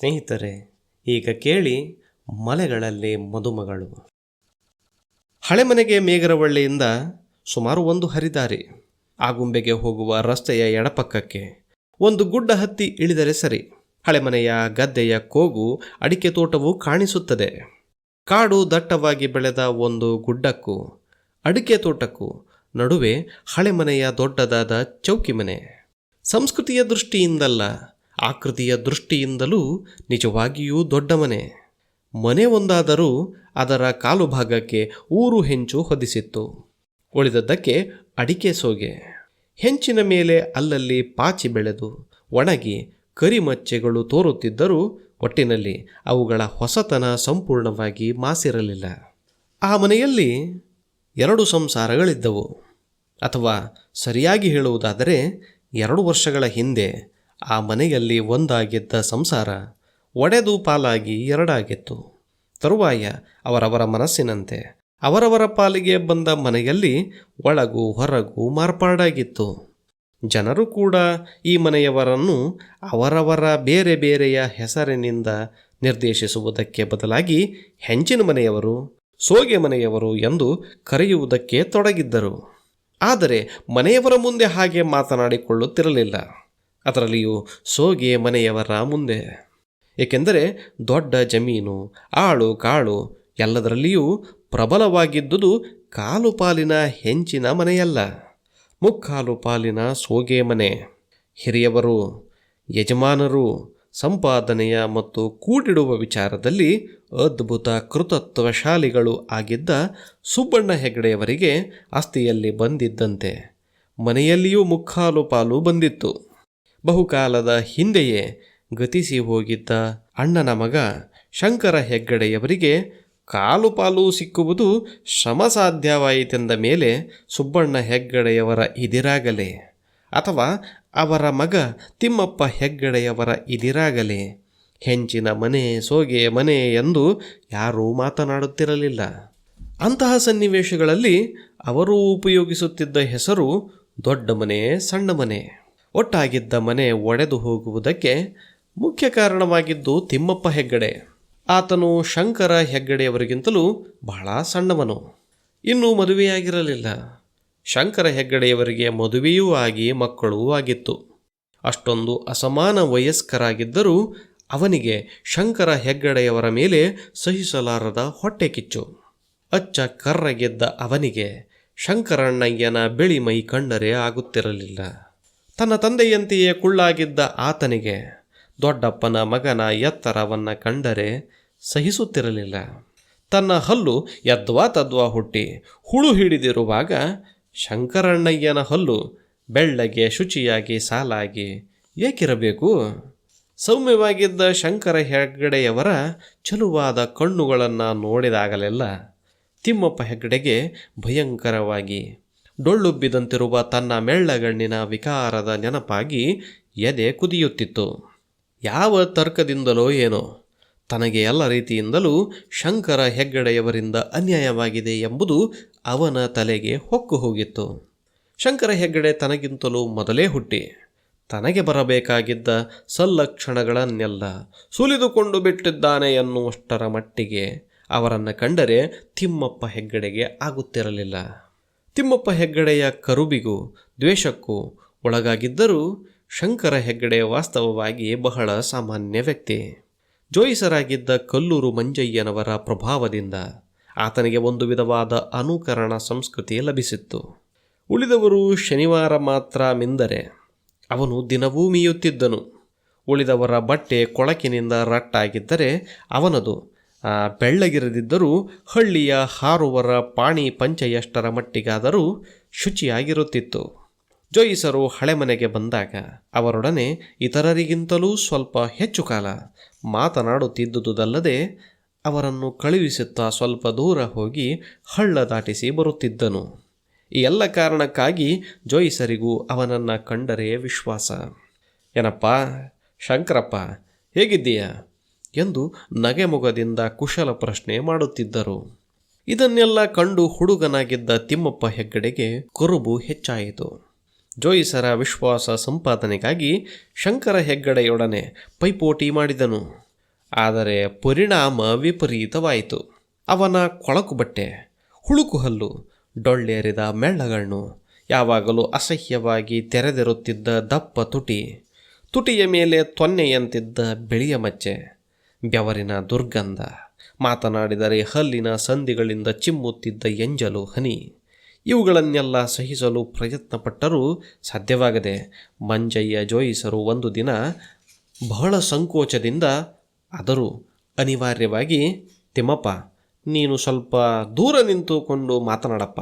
ಸ್ನೇಹಿತರೆ, ಈಗ ಕೇಳಿ ಮಲೆಗಳಲ್ಲಿ ಮದುಮಗಳು. ಹಳೆಮನೆಗೆ ಮೇಗರವಳ್ಳಿಯಿಂದ ಸುಮಾರು ಒಂದು ಹರಿದಾರಿ. ಆಗುಂಬೆಗೆ ಹೋಗುವ ರಸ್ತೆಯ ಎಡಪಕ್ಕಕ್ಕೆ ಒಂದು ಗುಡ್ಡ ಹತ್ತಿ ಇಳಿದರೆ ಸರಿ. ಹಳೆಮನೆಯ ಗದ್ದೆಯ ಕೋಗು, ಅಡಿಕೆ ತೋಟವು ಕಾಣಿಸುತ್ತದೆ. ಕಾಡು ದಟ್ಟವಾಗಿ ಬೆಳೆದ ಒಂದು ಗುಡ್ಡಕ್ಕೂ, ಅಡಿಕೆ ತೋಟಕ್ಕೂ ನಡುವೆ ಹಳೆಮನೆಯ ದೊಡ್ಡದಾದ ಚೌಕಿ ಮನೆ ಸಂಸ್ಕೃತಿಯ ದೃಷ್ಟಿಯಿಂದಲ್ಲ ಆಕೃತಿಯ ದೃಷ್ಟಿಯಿಂದಲೂ ನಿಜವಾಗಿಯೂ ದೊಡ್ಡ ಮನೆ ಮನೆ ಒಂದಾದರೂ ಅದರ ಕಾಲು ಭಾಗಕ್ಕೆ ಊರು ಹೆಂಚು ಹೊದಿಸಿತ್ತು. ಉಳಿದದ್ದಕ್ಕೆ ಅಡಿಕೆ ಸೋಗೆ. ಹೆಂಚಿನ ಮೇಲೆ ಅಲ್ಲಲ್ಲಿ ಪಾಚಿ ಬೆಳೆದು ಒಣಗಿ ಕರಿಮಚ್ಚೆಗಳು ತೋರುತ್ತಿದ್ದರೂ ಒಟ್ಟಿನಲ್ಲಿ ಅವುಗಳ ಹೊಸತನ ಸಂಪೂರ್ಣವಾಗಿ ಮಾಸಿರಲಿಲ್ಲ. ಆ ಮನೆಯಲ್ಲಿ ಎರಡು ಸಂಸಾರಗಳಿದ್ದವು. ಅಥವಾ ಸರಿಯಾಗಿ ಹೇಳುವುದಾದರೆ ಎರಡು ವರ್ಷಗಳ ಹಿಂದೆ ಆ ಮನೆಯಲ್ಲಿ ಒಂದಾಗಿದ್ದ ಸಂಸಾರ ಒಡೆದು ಪಾಲಾಗಿ ಎರಡಾಗಿತ್ತು. ತರುವಾಯ ಅವರವರ ಮನಸ್ಸಿನಂತೆ ಅವರವರ ಪಾಲಿಗೆ ಬಂದ ಮನೆಯಲ್ಲಿ ಒಳಗು ಹೊರಗು ಮಾರ್ಪಾಡಾಗಿತ್ತು. ಜನರು ಕೂಡ ಈ ಮನೆಯವರನ್ನು ಅವರವರ ಬೇರೆ ಬೇರೆಯ ಹೆಸರಿನಿಂದ ನಿರ್ದೇಶಿಸುವುದಕ್ಕೆ ಬದಲಾಗಿ ಹೆಂಚಿನ ಮನೆಯವರು, ಸೋಗೆ ಮನೆಯವರು ಎಂದು ಕರೆಯುವುದಕ್ಕೆ ತೊಡಗಿದ್ದರು. ಆದರೆ ಮನೆಯವರ ಮುಂದೆ ಹಾಗೆ ಮಾತನಾಡಿಕೊಳ್ಳುತ್ತಿರಲಿಲ್ಲ. ಅದರಲ್ಲಿಯೂ ಸೋಗೆ ಮನೆಯವರ ಮುಂದೆ. ಏಕೆಂದರೆ ದೊಡ್ಡ ಜಮೀನು, ಆಳು ಕಾಳು ಎಲ್ಲದರಲ್ಲಿಯೂ ಪ್ರಬಲವಾಗಿದ್ದುದು ಕಾಲು ಪಾಲಿನ ಹೆಂಚಿನ ಮನೆಯಲ್ಲ. ಮುಕ್ಕಾಲು ಪಾಲಿನ ಸೋಗೆ ಮನೆ. ಹಿರಿಯವರು, ಯಜಮಾನರು ಸಂಪಾದನೆಯ ಮತ್ತು ಕೂಡಿಡುವ ವಿಚಾರದಲ್ಲಿ ಅದ್ಭುತ ಕೃತತ್ವಶಾಲಿಗಳು ಆಗಿದ್ದ ಸುಬ್ಬಣ್ಣ ಹೆಗ್ಡೆಯವರಿಗೆ ಆಸ್ತಿಯಲ್ಲಿ ಬಂದಿದ್ದಂತೆ. ಮನೆಯಲ್ಲಿಯೂ ಮುಕ್ಕಾಲು ಪಾಲು ಬಂದಿತ್ತು. ಬಹುಕಾಲದ ಹಿಂದೆಯೇ ಗತಿಸಿ ಹೋಗಿದ್ದ ಅಣ್ಣನ ಮಗ ಶಂಕರ ಹೆಗ್ಗಡೆಯವರಿಗೆ ಕಾಲು ಪಾಲು ಸಿಕ್ಕುವುದು ಶ್ರಮಸಾಧ್ಯವಾಯಿತೆಂದ ಮೇಲೆ ಸುಬ್ಬಣ್ಣ ಹೆಗ್ಗಡೆಯವರ ಇದಿರಾಗಲೇ ಅಥವಾ ಅವರ ಮಗ ತಿಮ್ಮಪ್ಪ ಹೆಗ್ಗಡೆಯವರ ಇದಿರಾಗಲೇ ಹೆಂಚಿನ ಮನೆ, ಸೋಗೆ ಮನೆ ಎಂದು ಯಾರೂ ಮಾತನಾಡುತ್ತಿರಲಿಲ್ಲ. ಅಂತಹ ಸನ್ನಿವೇಶಗಳಲ್ಲಿ ಅವರು ಉಪಯೋಗಿಸುತ್ತಿದ್ದ ಹೆಸರು ದೊಡ್ಡ ಮನೆ, ಸಣ್ಣ ಮನೆ. ಒಟ್ಟಾಗಿದ್ದ ಮನೆ ಒಡೆದು ಹೋಗುವುದಕ್ಕೆ ಮುಖ್ಯ ಕಾರಣವಾಗಿದ್ದು ತಿಮ್ಮಪ್ಪ ಹೆಗ್ಗಡೆ. ಆತನು ಶಂಕರ ಹೆಗ್ಗಡೆಯವರಿಗಿಂತಲೂ ಬಹಳ ಸಣ್ಣವನು. ಇನ್ನೂ ಮದುವೆಯಾಗಿರಲಿಲ್ಲ. ಶಂಕರ ಹೆಗ್ಗಡೆಯವರಿಗೆ ಮದುವೆಯೂ ಆಗಿ ಮಕ್ಕಳೂ ಆಗಿತ್ತು. ಅಷ್ಟೊಂದು ಅಸಮಾನ ವಯಸ್ಕರಾಗಿದ್ದರೂ ಅವನಿಗೆ ಶಂಕರ ಹೆಗ್ಗಡೆಯವರ ಮೇಲೆ ಸಹಿಸಲಾರದ ಹೊಟ್ಟೆ ಕಿಚ್ಚು. ಅಚ್ಚ ಕರ್ರಗೆದ್ದ ಅವನಿಗೆ ಶಂಕರಣ್ಣಯ್ಯನ ಬಿಳಿ ಮೈ ಕಂಡರೆ ಆಗುತ್ತಿರಲಿಲ್ಲ. ತನ್ನ ತಂದೆಯಂತೆಯೇ ಕುಳ್ಳಾಗಿದ್ದ ಆತನಿಗೆ ದೊಡ್ಡಪ್ಪನ ಮಗನ ಎತ್ತರವನ್ನು ಕಂಡರೆ ಸಹಿಸುತ್ತಿರಲಿಲ್ಲ. ತನ್ನ ಹಲ್ಲು ಯದ್ವಾ ತದ್ವಾ ಹುಟ್ಟಿ ಹುಳು ಹಿಡಿದಿರುವಾಗ ಶಂಕರಣ್ಣಯ್ಯನ ಹಲ್ಲು ಬೆಳ್ಳಗೆ ಶುಚಿಯಾಗಿ ಸಾಲಾಗಿ ಏಕಿರಬೇಕು? ಸೌಮ್ಯವಾಗಿದ್ದ ಶಂಕರ ಹೆಗ್ಗಡೆಯವರ ಚಲುವಾದ ಕಣ್ಣುಗಳನ್ನು ನೋಡಿದಾಗಲೆಲ್ಲ ತಿಮ್ಮಪ್ಪ ಹೆಗ್ಗಡೆಗೆ ಭಯಂಕರವಾಗಿ ಡೊಳ್ಳುಬ್ಬಿದಂತಿರುವ ತನ್ನ ಮೆಳ್ಳಗಣ್ಣಿನ ವಿಕಾರದ ನೆನಪಾಗಿ ಎದೆ ಕುದಿಯುತ್ತಿತ್ತು. ಯಾವ ತರ್ಕದಿಂದಲೋ ಏನೋ. ತನಗೆ ಎಲ್ಲ ರೀತಿಯಿಂದಲೂ ಶಂಕರ ಹೆಗ್ಗಡೆಯವರಿಂದ ಅನ್ಯಾಯವಾಗಿದೆ ಎಂಬುದು ಅವನ ತಲೆಗೆ ಹೊಕ್ಕು ಹೋಗಿತ್ತು. ಶಂಕರ ಹೆಗ್ಗಡೆ ತನಗಿಂತಲೂ ಮೊದಲೇ ಹುಟ್ಟಿ. ತನಗೆ ಬರಬೇಕಾಗಿದ್ದ ಸಲ್ಲಕ್ಷಣಗಳನ್ನೆಲ್ಲ ಸುಲಿದುಕೊಂಡು ಬಿಟ್ಟಿದ್ದಾನೆ ಎನ್ನುವಷ್ಟರ ಮಟ್ಟಿಗೆ ಅವರನ್ನು ಕಂಡರೆ ತಿಮ್ಮಪ್ಪ ಹೆಗ್ಗಡೆಗೆ ಆಗುತ್ತಿರಲಿಲ್ಲ. ತಿಮ್ಮಪ್ಪ ಹೆಗ್ಗಡೆಯ ಕರುಬಿಗೂ ದ್ವೇಷಕ್ಕೂ ಒಳಗಾಗಿದ್ದರೂ ಶಂಕರ ಹೆಗ್ಗಡೆ ವಾಸ್ತವವಾಗಿ ಬಹಳ ಸಾಮಾನ್ಯ ವ್ಯಕ್ತಿ. ಜೋಯಿಸರಾಗಿದ್ದ ಕಲ್ಲೂರು ಮಂಜಯ್ಯನವರ ಪ್ರಭಾವದಿಂದ ಆತನಿಗೆ ಒಂದು ವಿಧವಾದ ಅನುಕರಣ ಸಂಸ್ಕೃತಿ ಲಭಿಸಿತ್ತು. ಉಳಿದವರು ಶನಿವಾರ ಮಾತ್ರ ಮಿಂದರೆ ಅವನು ದಿನವೂ ಮೀಯುತ್ತಿದ್ದನು. ಉಳಿದವರ ಬಟ್ಟೆ ಕೊಳಕಿನಿಂದ ರಟ್ಟಾಗಿದ್ದರೆ ಅವನದು ಬೆಳ್ಳಗಿರದಿದ್ದರೂ ಹಳ್ಳಿಯ ಹಾರುವರ ಪಾಣಿ ಪಂಚೆಯಷ್ಟರ ಮಟ್ಟಿಗಾದರೂ ಶುಚಿಯಾಗಿರುತ್ತಿತ್ತು. ಜೋಯಿಸರು ಹಳೆಮನೆಗೆ ಬಂದಾಗ ಅವರೊಡನೆ ಇತರರಿಗಿಂತಲೂ ಸ್ವಲ್ಪ ಹೆಚ್ಚು ಕಾಲ ಮಾತನಾಡುತ್ತಿದ್ದುದಲ್ಲದೆ ಅವರನ್ನು ಕಳುಹಿಸುತ್ತಾ ಸ್ವಲ್ಪ ದೂರ ಹೋಗಿ ಹಳ್ಳ ದಾಟಿಸಿ ಬರುತ್ತಿದ್ದನು. ಈ ಎಲ್ಲ ಕಾರಣಕ್ಕಾಗಿ ಜೋಯಿಸರಿಗೂ ಅವನನ್ನು ಕಂಡರೆ ವಿಶ್ವಾಸ. ಏನಪ್ಪ ಶಂಕರಪ್ಪ, ಹೇಗಿದ್ದೀಯ? ಎಂದು ನಗೆಮೊಗದಿಂದ ಕುಶಲ ಪ್ರಶ್ನೆ ಮಾಡುತ್ತಿದ್ದರು. ಇದನ್ನೆಲ್ಲ ಕಂಡು ಹುಡುಗನಾಗಿದ್ದ ತಿಮ್ಮಪ್ಪ ಹೆಗ್ಗಡೆಗೆ ಕುರುಬು ಹೆಚ್ಚಾಯಿತು. ಜೋಯಿಸರ ವಿಶ್ವಾಸ ಸಂಪಾದನೆಗಾಗಿ ಶಂಕರ ಹೆಗ್ಗಡೆಯೊಡನೆ ಪೈಪೋಟಿ ಮಾಡಿದನು. ಆದರೆ ಪರಿಣಾಮ ವಿಪರೀತವಾಯಿತು. ಅವನ ಕೊಳಕು ಬಟ್ಟೆ, ಹುಳುಕು ಹಲ್ಲು ಡೊಳ್ಳೇರಿದ ಮೆಳ್ಳಗಣ್ಣು, ಯಾವಾಗಲೂ ಅಸಹ್ಯವಾಗಿ ತೆರೆದಿರುತ್ತಿದ್ದ ದಪ್ಪ ತುಟಿ, ತುಟಿಯ ಮೇಲೆ ತೊನ್ನೆಯಂತಿದ್ದ ಬಿಳಿಯ ಮಚ್ಚೆ ಬೆವರಿನ ದುರ್ಗಂಧ. ಮಾತನಾಡಿದರೆ ಹಲ್ಲಿನ ಸಂಧಿಗಳಿಂದ ಚಿಮ್ಮುತ್ತಿದ್ದ ಎಂಜಲು ಹನಿ. ಇವುಗಳನ್ನೆಲ್ಲ ಸಹಿಸಲು ಪ್ರಯತ್ನಪಟ್ಟರೂ ಸಾಧ್ಯವಾಗದೆ ಮಂಜಯ್ಯ ಜೋಯಿಸರು ಒಂದು ದಿನ ಬಹಳ ಸಂಕೋಚದಿಂದ ಆದರೂ ಅನಿವಾರ್ಯವಾಗಿ, ತಿಮ್ಮಪ್ಪ, ನೀನು ಸ್ವಲ್ಪ ದೂರ ನಿಂತುಕೊಂಡು ಮಾತನಾಡಪ್ಪ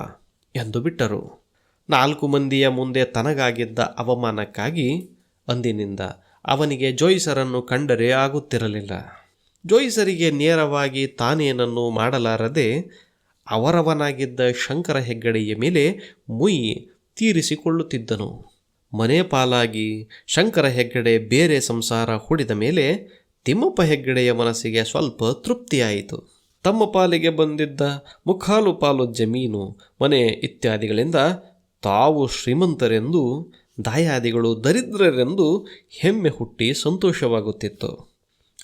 ಎಂದು ಬಿಟ್ಟರು. ನಾಲ್ಕು ಮಂದಿಯ ಮುಂದೆ ತನಗಾಗಿದ್ದ ಅವಮಾನಕ್ಕಾಗಿ ಅಂದಿನಿಂದ ಅವನಿಗೆ ಜೋಯಿಸರನ್ನು ಕಂಡರೆ ಆಗುತ್ತಿರಲಿಲ್ಲ. ಜೋಯಿಸರಿಗೆ ನೇರವಾಗಿ ತಾನೇನನ್ನು ಮಾಡಲಾರದೆ ಅವರವನಾಗಿದ್ದ ಶಂಕರ ಹೆಗ್ಗಡೆಯ ಮೇಲೆ ಮುಯಿ ತೀರಿಸಿಕೊಳ್ಳುತ್ತಿದ್ದನು. ಮನೆ ಪಾಲಾಗಿ ಶಂಕರ ಹೆಗ್ಗಡೆ ಬೇರೆ ಸಂಸಾರ ಹೂಡಿದ ಮೇಲೆ ತಿಮ್ಮಪ್ಪ ಹೆಗ್ಗಡೆಯ ಮನಸ್ಸಿಗೆ ಸ್ವಲ್ಪ ತೃಪ್ತಿಯಾಯಿತು. ತಮ್ಮ ಪಾಲಿಗೆ ಬಂದಿದ್ದ ಮುಖಾಲು ಪಾಲು ಜಮೀನು, ಮನೆ ಇತ್ಯಾದಿಗಳಿಂದ ತಾವು ಶ್ರೀಮಂತರೆಂದು, ದಾಯಾದಿಗಳು ದರಿದ್ರರೆಂದು ಹೆಮ್ಮೆ ಹುಟ್ಟಿ ಸಂತೋಷವಾಗುತ್ತಿತ್ತು.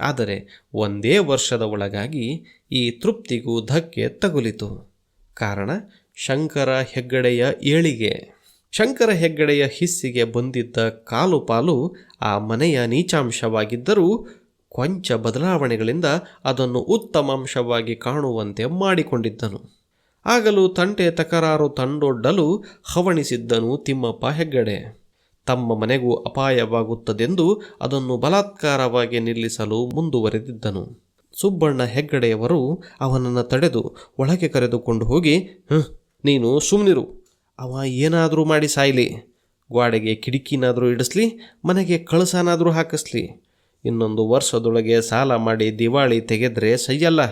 ಆದರೆ ಒಂದೇ ವರ್ಷದ ಒಳಗಾಗಿ ಈ ತೃಪ್ತಿಗೂ ಧಕ್ಕೆ ತಗುಲಿತು. ಕಾರಣ ಶಂಕರ ಹೆಗ್ಗಡೆಯ ಏಳಿಗೆ. ಶಂಕರ ಹೆಗ್ಗಡೆಯ ಹಿಸ್ಸಿಗೆ ಬಂದಿದ್ದ ಕಾಲು ಪಾಲು ಆ ಮನೆಯ ನೀಚಾಂಶವಾಗಿದ್ದರೂ ಕೊಂಚ ಬದಲಾವಣೆಗಳಿಂದ ಅದನ್ನು ಉತ್ತಮಾಂಶವಾಗಿ ಕಾಣುವಂತೆ ಮಾಡಿಕೊಂಡಿದ್ದನು. ಆಗಲೂ ತಂಟೆ ತಕರಾರು ತಂಡೊಡ್ಡಲು ಹವಣಿಸಿದ್ದನು ತಿಮ್ಮಪ್ಪ ಹೆಗ್ಗಡೆ. ತಮ್ಮ ಮನೆಗೂ ಅಪಾಯವಾಗುತ್ತದೆಂದು ಅದನ್ನು ಬಲಾತ್ಕಾರವಾಗಿ ನಿಲ್ಲಿಸಲು ಮುಂದುವರೆದಿದ್ದನು. ಸುಬ್ಬಣ್ಣ ಹೆಗ್ಗಡೆಯವರು ಅವನನ್ನು ತಡೆದು ಒಳಗೆ ಕರೆದುಕೊಂಡು ಹೋಗಿ "ಹ್ಮ್, ನೀನು ಸುಮ್ಮನಿರು ಅವ ಏನಾದರೂ ಮಾಡಿ ಸಾಯ್ಲಿ. ಗ್ವಾಡೆಗೆ ಕಿಟಕಿನಾದರೂ ಇಡಿಸ್ಲಿ ಮನೆಗೆ ಕಳಸನಾದರೂ ಹಾಕಿಸ್ಲಿ. ಇನ್ನೊಂದು ವರ್ಷದೊಳಗೆ ಸಾಲ ಮಾಡಿ ದಿವಾಳಿ ತೆಗೆದ್ರೆ ಸೈಯಲ್ಲ.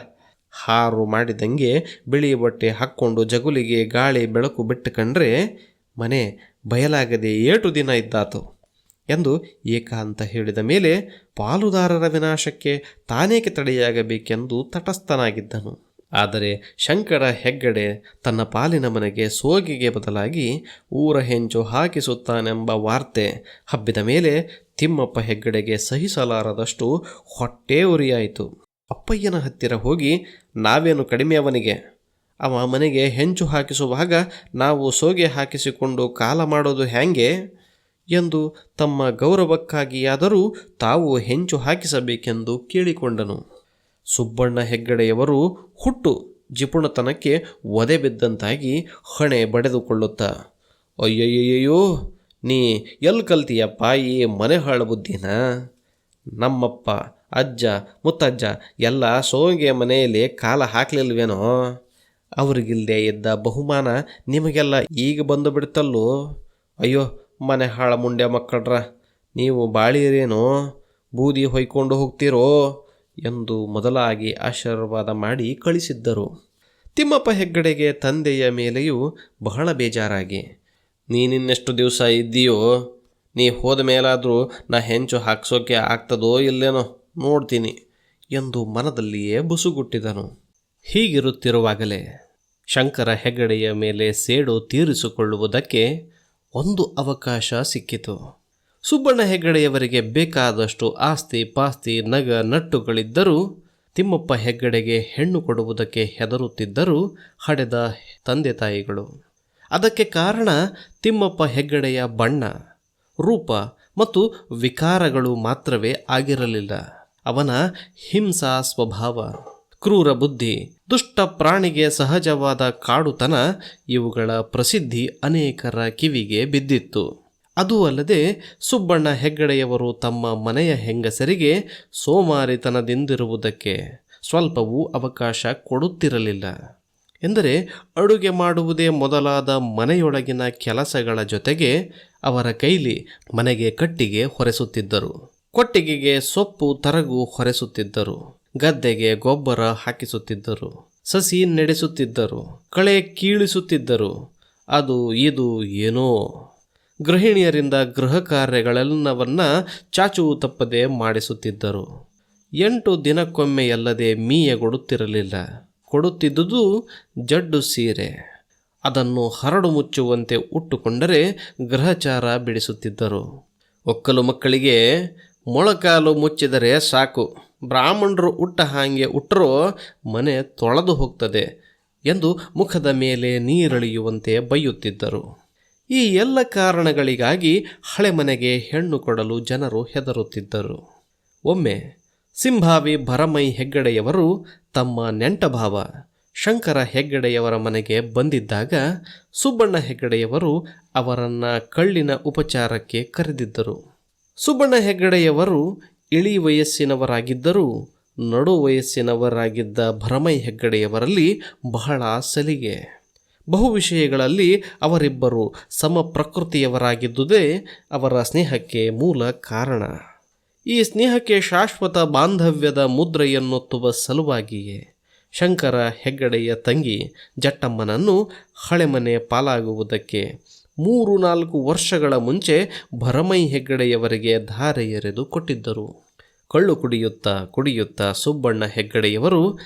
ಹಾರು ಮಾಡಿದಂಗೆ ಬಿಳಿ ಬಟ್ಟೆ ಹಾಕ್ಕೊಂಡು ಜಗುಲಿಗೆ ಗಾಳಿ ಬೆಳಕು ಬಿಟ್ಟುಕೊಂಡ್ರೆ ಮನೆ ಬಯಲಾಗದೆ ಏಟು ದಿನ ಇದ್ದಾತು ಎಂದು ಏಕಾಂತ ಹೇಳಿದ ಮೇಲೆ ಪಾಲುದಾರರ ವಿನಾಶಕ್ಕೆ ತಾನೇಕೆ ತಡೆಯಾಗಬೇಕೆಂದು ತಟಸ್ಥನಾಗಿದ್ದನು. ಆದರೆ ಶಂಕರ ಹೆಗ್ಗಡೆ ತನ್ನ ಪಾಲಿನ ಮನೆಗೆ ಸೋಗಿಗೆ ಬದಲಾಗಿ ಊರ ಹೆಂಚು ಹಾಕಿಸುತ್ತಾನೆಂಬ ವಾರ್ತೆ ಹಬ್ಬಿದ ಮೇಲೆ ತಿಮ್ಮಪ್ಪ ಹೆಗ್ಗಡೆಗೆ ಸಹಿಸಲಾರದಷ್ಟು ಹೊಟ್ಟೆ ಉರಿಯಾಯಿತು. ಅಪ್ಪಯ್ಯನ ಹತ್ತಿರ ಹೋಗಿ ನಾವೇನು ಕಡಿಮೆ ಅವನಿಗೆ? ಅವ ಮನೆಗೆ ಹೆಂಚು ಹಾಕಿಸುವಾಗ ನಾವು ಸೋಗೆ ಹಾಕಿಸಿಕೊಂಡು ಕಾಲ ಮಾಡೋದು ಹ್ಯಾಂಗೆ? ಎಂದು ತಮ್ಮ ಗೌರವಕ್ಕಾಗಿಯಾದರೂ ತಾವು ಹೆಂಚು ಹಾಕಿಸಬೇಕೆಂದು ಕೇಳಿಕೊಂಡನು. ಸುಬ್ಬಣ್ಣ ಹೆಗ್ಗಡೆಯವರು ಹುಟ್ಟು ಜಿಪುಣತನಕ್ಕೆ ಒದೆ ಬಿದ್ದಂತಾಗಿ ಹಣೆ ಬಡೆದುಕೊಳ್ಳುತ್ತಾ, ಅಯ್ಯಯ್ಯಯ್ಯೋ, ನೀ ಎಲ್ಲಿ ಕಲ್ತೀಯಪ್ಪ ಈ ಮನೆ ಹಾಳು ಬುದ್ಧಿನ? ನಮ್ಮಪ್ಪ, ಅಜ್ಜ, ಮುತ್ತಜ್ಜ ಎಲ್ಲ ಸೋಗೆ ಮನೆಯಲ್ಲಿ ಕಾಲ ಹಾಕ್ಲಿಲ್ವೇನೋ? ಅವ್ರಿಗಿಲ್ಲದೆ ಇದ್ದ ಬಹುಮಾನ ನಿಮಗೆಲ್ಲ ಈಗ ಬಂದು ಬಿಡ್ತಲ್ಲೋ? ಅಯ್ಯೋ, ಮನೆ ಹಾಳ ಮುಂಡೆ ಮಕ್ಕಳ್ರ, ನೀವು ಬಾಳಿರೇನೋ? ಬೂದಿ ಹೊಯ್ಕೊಂಡು ಹೋಗ್ತೀರೋ? ಎಂದು ಮೊದಲಾಗಿ ಆಶೀರ್ವಾದ ಮಾಡಿ ಕಳಿಸಿದ್ದರು. ತಿಮ್ಮಪ್ಪ ಹೆಗ್ಗಡೆಗೆ ತಂದೆಯ ಮೇಲೆಯೂ ಬಹಳ ಬೇಜಾರಾಗಿ, ನೀನಿನ್ನೆಷ್ಟು ದಿವಸ ಇದ್ದೀಯೋ? ನೀ ಹೋದ ಮೇಲಾದರೂ ನಾ ಹೆಂಚು ಹಾಕ್ಸೋಕೆ ಆಗ್ತದೋ ಇಲ್ಲೇನೋ? ನೋಡ್ತೀನಿ, ಎಂದು ಮನದಲ್ಲಿಯೇ ಬುಸುಗುಟ್ಟಿದನು. ಹೀಗಿರುತ್ತಿರುವಾಗಲೇ ಶಂಕರ ಹೆಗ್ಗಡೆಯ ಮೇಲೆ ಸೇಡು ತೀರಿಸಿಕೊಳ್ಳುವುದಕ್ಕೆ ಒಂದು ಅವಕಾಶ ಸಿಕ್ಕಿತು. ಸುಬ್ಬಣ್ಣ ಹೆಗ್ಗಡೆಯವರಿಗೆ ಬೇಕಾದಷ್ಟು ಆಸ್ತಿ ಪಾಸ್ತಿ ನಗ ನಟ್ಟುಗಳಿದ್ದರೂ ತಿಮ್ಮಪ್ಪ ಹೆಗ್ಗಡೆಗೆ ಹೆಣ್ಣು ಕೊಡುವುದಕ್ಕೆ ಹೆದರುತ್ತಿದ್ದರು ಹಡೆದ ತಂದೆ ತಾಯಿಗಳು. ಅದಕ್ಕೆ ಕಾರಣ ತಿಮ್ಮಪ್ಪ ಹೆಗ್ಗಡೆಯ ಬಣ್ಣ, ರೂಪ ಮತ್ತು ವಿಕಾರಗಳು ಮಾತ್ರವೇ ಆಗಿರಲಿಲ್ಲ. ಅವನ ಹಿಂಸಾ ಸ್ವಭಾವ. ಕ್ರೂರ ಬುದ್ಧಿ, ದುಷ್ಟ ಪ್ರಾಣಿಗೆ ಸಹಜವಾದ ಕಾಡುತನ, ಇವುಗಳ ಪ್ರಸಿದ್ಧಿ ಅನೇಕರ ಕಿವಿಗೆ ಬಿದ್ದಿತ್ತು. ಅದೂ ಅಲ್ಲದೆ ಸುಬ್ಬಣ್ಣ ಹೆಗ್ಗಡೆಯವರು ತಮ್ಮ ಮನೆಯ ಹೆಂಗಸರಿಗೆ ಸೋಮಾರಿತನದಿಂದಿರುವುದಕ್ಕೆ ಸ್ವಲ್ಪವೂ ಅವಕಾಶ ಕೊಡುತ್ತಿರಲಿಲ್ಲ. ಎಂದರೆ ಅಡುಗೆ ಮಾಡುವುದೇ ಮೊದಲಾದ ಮನೆಯೊಳಗಿನ ಕೆಲಸಗಳ ಜೊತೆಗೆ ಅವರ ಕೈಲಿ ಮನೆಗೆ ಕಟ್ಟಿಗೆ ಹೊರೆಸುತ್ತಿದ್ದರು. ಕೊಟ್ಟಿಗೆಗೆ ಸೊಪ್ಪು, ತರಗು ಹೊರೆಸುತ್ತಿದ್ದರು. ಗದ್ದೆಗೆ ಗೊಬ್ಬರ ಹಾಕಿಸುತ್ತಿದ್ದರು, ಸಸಿ ನಡೆಸುತ್ತಿದ್ದರು, ಕಳೆ ಕೀಳಿಸುತ್ತಿದ್ದರು. ಅದು ಇದು ಏನೋ. ಗೃಹಿಣಿಯರಿಂದ ಗೃಹ ಕಾರ್ಯಗಳೆಲ್ಲವನ್ನ ಚಾಚು ತಪ್ಪದೆ ಮಾಡಿಸುತ್ತಿದ್ದರು. ಎಂಟು ದಿನಕ್ಕೊಮ್ಮೆ ಅಲ್ಲದೆ ಮೀಯ ಕೊಡುತ್ತಿರಲಿಲ್ಲ. ಕೊಡುತ್ತಿದ್ದುದು ಜಡ್ಡು ಸೀರೆ. ಅದನ್ನು ಹರಡು ಮುಚ್ಚುವಂತೆ ಉಟ್ಟುಕೊಂಡರೆ ಗ್ರಹಚಾರ ಬಿಡಿಸುತ್ತಿದ್ದರು. ಒಕ್ಕಲು ಮಕ್ಕಳಿಗೆ ಮೊಳಕಾಲು ಮುಚ್ಚಿದರೆ ಸಾಕು. ಬ್ರಾಹ್ಮಣರು ಹುಟ್ಟ ಹಾಗೆ ಹುಟ್ಟರೂ ಮನೆ ತೊಳೆದು ಹೋಗ್ತದೆ ಎಂದು ಮುಖದ ಮೇಲೆ ನೀರಳಿಯುವಂತೆ ಬೈಯುತ್ತಿದ್ದರು ಈ ಎಲ್ಲ ಕಾರಣಗಳಿಗಾಗಿ ಹಳೆ ಮನೆಗೆ ಹೆಣ್ಣು ಕೊಡಲು ಜನರು ಹೆದರುತ್ತಿದ್ದರು. ಒಮ್ಮೆ ಸಿಂಭಾವಿ ಭರಮೈ ಹೆಗ್ಗಡೆಯವರು ತಮ್ಮ ನೆಂಟಭಾವ ಶಂಕರ ಹೆಗ್ಗಡೆಯವರ ಮನೆಗೆ ಬಂದಿದ್ದಾಗ ಸುಬ್ಬಣ್ಣ ಹೆಗ್ಗಡೆಯವರು ಅವರನ್ನು ಕಳ್ಳಿನ ಉಪಚಾರಕ್ಕೆ ಕರೆದಿದ್ದರು. ಸುಬ್ಬಣ್ಣ ಹೆಗ್ಗಡೆಯವರು ಇಳಿ ವಯಸ್ಸಿನವರಾಗಿದ್ದರೂ ನಡು ವಯಸ್ಸಿನವರಾಗಿದ್ದ ಭರಮೈ ಹೆಗ್ಗಡೆಯವರಲ್ಲಿ ಬಹಳ ಸಲಿಗೆ. ಬಹು ವಿಷಯಗಳಲ್ಲಿ ಅವರಿಬ್ಬರು ಸಮ ಪ್ರಕೃತಿಯವರಾಗಿದ್ದುದೇ ಅವರ ಸ್ನೇಹಕ್ಕೆ ಮೂಲ ಕಾರಣ. ಈ ಸ್ನೇಹಕ್ಕೆ ಶಾಶ್ವತ ಬಾಂಧವ್ಯದ ಮುದ್ರೆಯನ್ನೊತ್ತುವ ಸಲುವಾಗಿಯೇ ಶಂಕರ ಹೆಗ್ಗಡೆಯ ತಂಗಿ ಜಟ್ಟಮ್ಮನನ್ನು ಹಳೆಮನೆ ಪಾಲಾಗುವುದಕ್ಕೆ ಮೂರು ನಾಲ್ಕು ವರ್ಷಗಳ ಮುಂಚೆ ಭರಮೈ ಹೆಗ್ಗಡೆಯವರಿಗೆ ಧಾರೆ ಎರೆದು ಕೊಟ್ಟಿದ್ದರು. ಕಳ್ಳು ಕುಡಿಯುತ್ತಾ ಕುಡಿಯುತ್ತಾ ಸುಬ್ಬಣ್ಣ ಹೆಗ್ಗಡೆಯವರು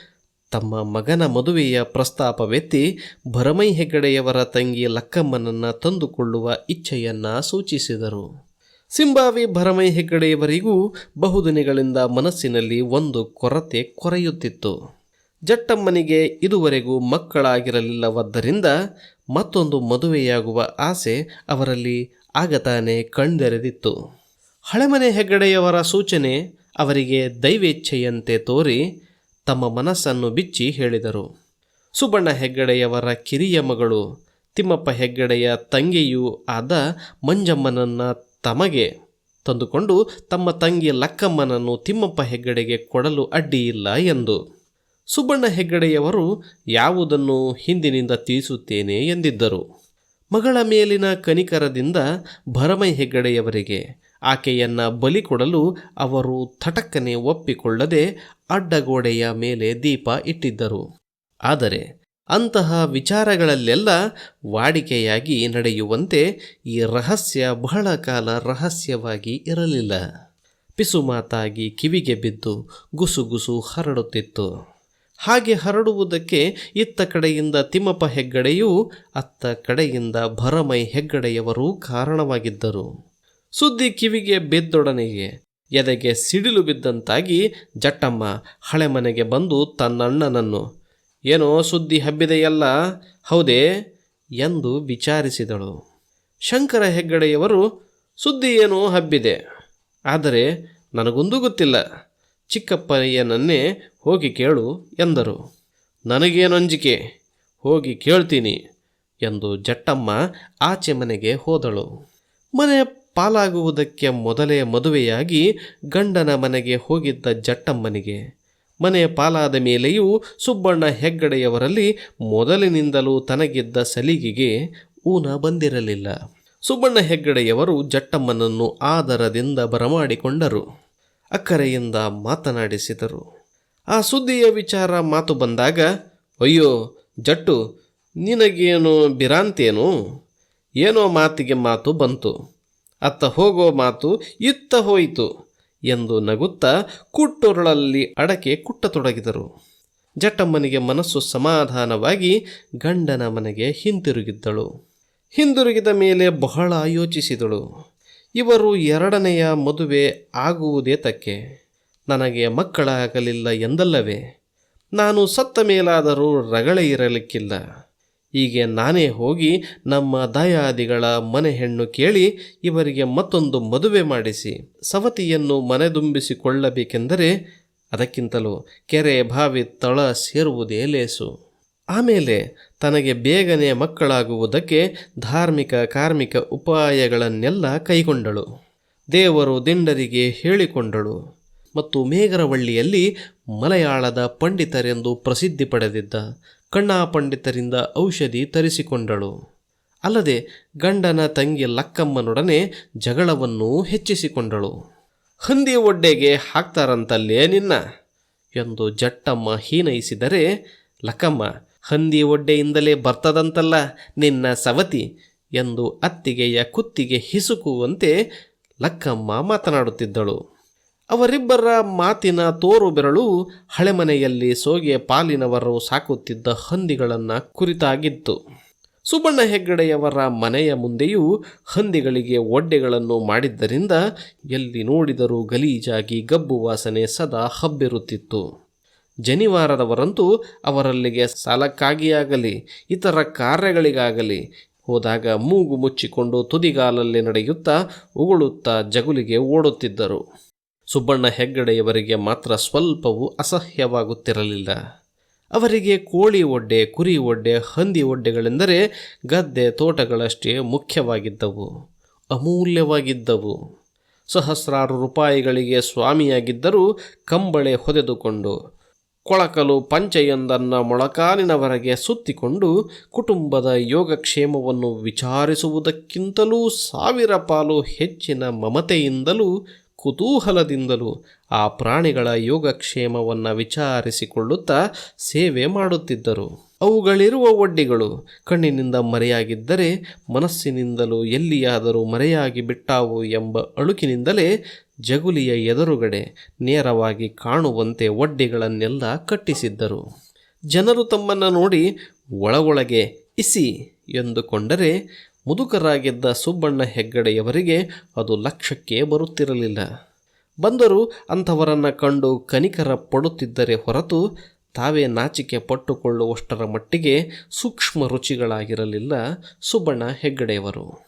ತಮ್ಮ ಮಗನ ಮದುವೆಯ ಪ್ರಸ್ತಾಪವೆತ್ತಿ ಭರಮೈ ಹೆಗ್ಗಡೆಯವರ ತಂಗಿ ಲಕ್ಕಮ್ಮನನ್ನು ತಂದುಕೊಳ್ಳುವ ಇಚ್ಛೆಯನ್ನು ಸೂಚಿಸಿದರು. ಸಿಂಬಾವಿ ಭರಮೈ ಹೆಗ್ಗಡೆಯವರಿಗೂ ಬಹುದಿನಗಳಿಂದ ಮನಸ್ಸಿನಲ್ಲಿ ಒಂದು ಕೊರತೆ ಕೊರೆಯುತ್ತಿತ್ತು. ಜಟ್ಟಮ್ಮನಿಗೆ ಇದುವರೆಗೂ ಮಕ್ಕಳಾಗಿರಲಿಲ್ಲವಾದ್ದರಿಂದ ಮತ್ತೊಂದು ಮದುವೆಯಾಗುವ ಆಸೆ ಅವರಲ್ಲಿ ಆಗತಾನೆ ಕಣ್ದೆರೆದಿತ್ತು. ಹಳೆಮನೆ ಹೆಗ್ಗಡೆಯವರ ಸೂಚನೆ ಅವರಿಗೆ ದೈವೇಚ್ಛೆಯಂತೆ ತೋರಿ ತಮ್ಮ ಮನಸ್ಸನ್ನು ಬಿಚ್ಚಿ ಹೇಳಿದರು. ಸುಬಣ್ಣ ಹೆಗ್ಗಡೆಯವರ ಕಿರಿಯ ಮಗಳು, ತಿಮ್ಮಪ್ಪ ಹೆಗ್ಗಡೆಯ ತಂಗಿಯೂ ಆದ ಮಂಜಮ್ಮನನ್ನು ತಮಗೆ ತಂದುಕೊಂಡು ತಮ್ಮ ತಂಗಿ ಲಕ್ಕಮ್ಮನನ್ನು ತಿಮ್ಮಪ್ಪ ಹೆಗ್ಗಡೆಗೆ ಕೊಡಲು ಅಡ್ಡಿಯಿಲ್ಲ ಎಂದು ಸುಬ್ಬಣ್ಣ ಹೆಗ್ಗಡೆಯವರು ಯಾವುದನ್ನು ಹಿಂದಿನಿಂದ ತಿಳಿಸುತ್ತೇನೆ ಎಂದಿದ್ದರು. ಮಗಳ ಮೇಲಿನ ಕನಿಕರದಿಂದ ಭರಮೈ ಹೆಗ್ಗಡೆಯವರಿಗೆ ಆಕೆಯನ್ನ ಬಲಿ ಕೊಡಲು ಅವರು ಥಟಕ್ಕನೆ ಒಪ್ಪಿಕೊಳ್ಳದೆ ಅಡ್ಡಗೋಡೆಯ ಮೇಲೆ ದೀಪ ಇಟ್ಟಿದ್ದರು. ಆದರೆ ಅಂತಹ ವಿಚಾರಗಳಲ್ಲೆಲ್ಲ ವಾಡಿಕೆಯಾಗಿ ನಡೆಯುವಂತೆ ಈ ರಹಸ್ಯ ಬಹಳ ಕಾಲ ರಹಸ್ಯವಾಗಿ ಇರಲಿಲ್ಲ. ಪಿಸುಮಾತಾಗಿ ಕಿವಿಗೆ ಬಿದ್ದು ಗುಸುಗುಸು ಹರಡುತ್ತಿತ್ತು. ಹಾಗೆ ಹರಡುವುದಕ್ಕೆ ಇತ್ತ ಕಡೆಯಿಂದ ತಿಮ್ಮಪ್ಪ ಹೆಗ್ಗಡೆಯೂ, ಅತ್ತ ಕಡೆಯಿಂದ ಭರಮೈ ಹೆಗ್ಗಡೆಯವರೂ ಕಾರಣವಾಗಿದ್ದರು. ಸುದ್ದಿ ಕಿವಿಗೆ ಬಿದ್ದೊಡನೆಗೆ ಎದೆಗೆ ಸಿಡಿಲು ಬಿದ್ದಂತಾಗಿ ಜಟ್ಟಮ್ಮ ಹಳೆ ಮನೆಗೆ ಬಂದು ತನ್ನಣ್ಣನನ್ನು, ಏನೋ ಸುದ್ದಿ ಹಬ್ಬಿದೆಯಲ್ಲ, ಹೌದೇ ಎಂದು ವಿಚಾರಿಸಿದಳು. ಶಂಕರ ಹೆಗ್ಗಡೆಯವರು, ಸುದ್ದಿ ಏನೋ ಹಬ್ಬಿದೆ, ಆದರೆ ನನಗೊಂದು ಗೊತ್ತಿಲ್ಲ. ಚಿಕ್ಕಪ್ಪಯ್ಯನನ್ನೇ ಹೋಗಿ ಕೇಳು ಎಂದರು. ನನಗೇನೊಂಜಿಕೆ ಹೋಗಿ ಕೇಳ್ತೀನಿ ಎಂದು ಜಟ್ಟಮ್ಮ ಆಚೆ ಮನೆಗೆ ಹೋದಳು. ಮನೆ ಪಾಲಾಗುವುದಕ್ಕೆ ಮೊದಲೇ ಮದುವೆಯಾಗಿ ಗಂಡನ ಮನೆಗೆ ಹೋಗಿದ್ದ ಜಟ್ಟಮ್ಮನಿಗೆ. ಮನೆ ಪಾಲಾದ ಮೇಲೆಯೂ ಸುಬ್ಬಣ್ಣ ಹೆಗ್ಗಡೆಯವರಲ್ಲಿ ಮೊದಲಿನಿಂದಲೂ ತನಗಿದ್ದ ಸಲಿಗೆಗೆ ಊನ ಬಂದಿರಲಿಲ್ಲ. ಸುಬ್ಬಣ್ಣ ಹೆಗ್ಗಡೆಯವರು ಜಟ್ಟಮ್ಮನನ್ನು ಆದರದಿಂದ ಬರಮಾಡಿಕೊಂಡರು. ಅಕ್ಕರೆಯಿಂದ ಮಾತನಾಡಿಸಿದರು. ಆ ಸುದ್ದಿಯ ವಿಚಾರ ಮಾತು ಬಂದಾಗ, ಅಯ್ಯೋ, ಜಟ್ಟು, ನಿನಗೇನು ಬಿರಾಂತೇನು? ಏನೋ ಮಾತಿಗೆ ಮಾತು ಬಂತು. ಅತ್ತ ಹೋಗೋ ಮಾತು ಇತ್ತ ಹೋಯಿತು ಎಂದು ನಗುತ್ತಾ ಕುಟ್ಟೊರಳಲ್ಲಿ ಅಡಕೆ ಕುಟ್ಟತೊಡಗಿದರು. ಜಟ್ಟಮ್ಮನಿಗೆ ಮನಸ್ಸು ಸಮಾಧಾನವಾಗಿ ಗಂಡನ ಮನೆಗೆ ಹಿಂತಿರುಗಿದ್ದಳು. ಹಿಂದಿರುಗಿದ ಮೇಲೆ ಬಹಳ ಯೋಚಿಸಿದಳು. ಇವರು ಎರಡನೆಯ ಮದುವೆ ಆಗುವುದೇ ತಕ್ಕೆ ನನಗೆ ಮಕ್ಕಳಾಗಲಿಲ್ಲ ಎಂದಲ್ಲವೇ? ನಾನು ಸತ್ತ ಮೇಲಾದರೂ ರಗಳೆ ಇರಲಿಕ್ಕಿಲ್ಲ. ಹೀಗೆ ನಾನೇ ಹೋಗಿ ನಮ್ಮ ದಯಾದಿಗಳ ಮನೆ ಹೆಣ್ಣು ಕೇಳಿ ಇವರಿಗೆ ಮತ್ತೊಂದು ಮದುವೆ ಮಾಡಿಸಿ, ಸವತಿಯನ್ನು ಮನೆದುಂಬಿಸಿಕೊಳ್ಳಬೇಕೆಂದರೆ ಅದಕ್ಕಿಂತಲೂ ಕೆರೆ ಬಾವಿ ತಳ ಸೇರುವುದೇ ಲೇಸು. ಆಮೇಲೆ ತನಗೆ ಬೇಗನೆ ಮಕ್ಕಳಾಗುವುದಕ್ಕೆ ಧಾರ್ಮಿಕ, ಕಾರ್ಮಿಕ ಉಪಾಯಗಳನ್ನೆಲ್ಲ ಕೈಗೊಂಡಳು. ದೇವರು ದಿಂಡರಿಗೆ ಹೇಳಿಕೊಂಡಳು. ಮತ್ತು ಮೇಘರವಳ್ಳಿಯಲ್ಲಿ ಮಲಯಾಳದ ಪಂಡಿತರೆಂದು ಪ್ರಸಿದ್ಧಿ ಪಡೆದಿದ್ದ ಕಣ್ಣಾ ಪಂಡಿತರಿಂದ ಔಷಧಿ ತರಿಸಿಕೊಂಡಳು. ಅಲ್ಲದೆ ಗಂಡನ ತಂಗಿ ಲಕ್ಕಮ್ಮನೊಡನೆ ಜಗಳವನ್ನೂ ಹೆಚ್ಚಿಸಿಕೊಂಡಳು. ಹಂದಿ ಒಡ್ಡೆಗೆ ಹಾಕ್ತಾರಂತಲ್ಲೇ ನಿನ್ನ ಎಂದು ಜಟ್ಟಮ್ಮ ಹೀನೈಸಿದರೆ, ಲಕ್ಕಮ್ಮ ಹಂದಿ ಒಡ್ಡೆಯಿಂದಲೇ ಬರ್ತದಂತಲ್ಲ ನಿನ್ನ ಸವತಿ ಎಂದು ಅತ್ತಿಗೆಯ ಕುತ್ತಿಗೆ ಹಿಸುಕುವಂತೆ ಲಕ್ಕಮ್ಮ ಮಾತನಾಡುತ್ತಿದ್ದಳು. ಅವರಿಬ್ಬರ ಮಾತಿನ ತೋರು ಬೆರಳು ಹಳೆಮನೆಯಲ್ಲಿ ಸೋಗೆ ಪಾಲಿನವರು ಸಾಕುತ್ತಿದ್ದ ಹಂದಿಗಳನ್ನು ಕುರಿತಾಗಿತ್ತು. ಸುಬಣ್ಣ ಹೆಗ್ಗಡೆಯವರ ಮನೆಯ ಮುಂದೆಯೂ ಹಂದಿಗಳಿಗೆ ಒಡ್ಡೆಗಳನ್ನು ಮಾಡಿದ್ದರಿಂದ ಎಲ್ಲಿ ನೋಡಿದರೂ ಗಲೀಜಾಗಿ ಗಬ್ಬು ವಾಸನೆ ಸದಾ ಹಬ್ಬಿರುತ್ತಿತ್ತು. ಜನಿವಾರದವರಂತೂ ಅವರಲ್ಲಿಗೆ ಸಾಲಕ್ಕಾಗಿಯಾಗಲಿ, ಇತರ ಕಾರ್ಯಗಳಿಗಾಗಲಿ ಹೋದಾಗ ಮೂಗು ಮುಚ್ಚಿಕೊಂಡು ತುದಿಗಾಲಲ್ಲಿ ನಡೆಯುತ್ತಾ ಉಗುಳುತ್ತಾ ಜಗುಲಿಗೆ ಓಡುತ್ತಿದ್ದರು. ಸುಬ್ಬಣ್ಣ ಹೆಗ್ಗಡೆಯವರಿಗೆ ಮಾತ್ರ ಸ್ವಲ್ಪವೂ ಅಸಹ್ಯವಾಗುತ್ತಿರಲಿಲ್ಲ. ಅವರಿಗೆ ಕೋಳಿ ಒಡ್ಡೆ, ಕುರಿ ಒಡ್ಡೆ, ಹಂದಿ ಒಡ್ಡೆಗಳೆಂದರೆ ಗದ್ದೆ, ತೋಟಗಳಷ್ಟೇ ಮುಖ್ಯವಾಗಿದ್ದವು, ಅಮೂಲ್ಯವಾಗಿದ್ದವು. ಸಹಸ್ರಾರು ರೂಪಾಯಿಗಳಿಗೆ ಸ್ವಾಮಿಯಾಗಿದ್ದರೂ ಕಂಬಳೆ ಹೊದೆದುಕೊಂಡು ಕೊಳಕಲು ಪಂಚೆಯೊಂದನ್ನು ಮೊಳಕಾಲಿನವರೆಗೆ ಸುತ್ತಿಕೊಂಡು ಕುಟುಂಬದ ಯೋಗಕ್ಷೇಮವನ್ನು ವಿಚಾರಿಸುವುದಕ್ಕಿಂತಲೂ ಸಾವಿರ ಪಾಲು ಹೆಚ್ಚಿನ ಮಮತೆಯಿಂದಲೂ ಕುತೂಹಲದಿಂದಲೂ ಆ ಪ್ರಾಣಿಗಳ ಯೋಗಕ್ಷೇಮವನ್ನು ವಿಚಾರಿಸಿಕೊಳ್ಳುತ್ತಾ ಸೇವೆ ಮಾಡುತ್ತಿದ್ದರು. ಅವುಗಳಿರುವ ಒಡ್ಡಿಗಳು ಕಣ್ಣಿನಿಂದ ಮರೆಯಾಗಿದ್ದರೆ ಮನಸ್ಸಿನಿಂದಲೂ ಎಲ್ಲಿಯಾದರೂ ಮರೆಯಾಗಿ ಬಿಟ್ಟಾವು ಎಂಬ ಅಳುಕಿನಿಂದಲೇ ಜಗುಲಿಯ ಎದುರುಗಡೆ ನೇರವಾಗಿ ಕಾಣುವಂತೆ ಒಡ್ಡಿಗಳನ್ನೆಲ್ಲ ಕಟ್ಟಿಸಿದ್ದರು. ಜನರು ತಮ್ಮನ್ನು ನೋಡಿ, ಒಳಗೊಳಗೆ ಇಸಿ ಎಂದುಕೊಂಡರೆ ಮುದುಕರಾಗಿದ್ದ ಸುಬ್ಬಣ್ಣ ಹೆಗ್ಗಡೆಯವರಿಗೆ ಅದು ಲಕ್ಷ್ಯಕ್ಕೆ ಬರುತ್ತಿರಲಿಲ್ಲ. ಬಂದರು ಅಂಥವರನ್ನು ಕಂಡು ಕನಿಕರ ಪಡುತ್ತಿದ್ದರೆ ಹೊರತು ತಾವೇ ನಾಚಿಕೆ ಪಟ್ಟುಕೊಳ್ಳುವಷ್ಟರ ಮಟ್ಟಿಗೆ ಸೂಕ್ಷ್ಮ ರುಚಿಗಳಾಗಿರಲಿಲ್ಲ ಸುಬ್ಬಣ್ಣ ಹೆಗ್ಗಡೆಯವರು.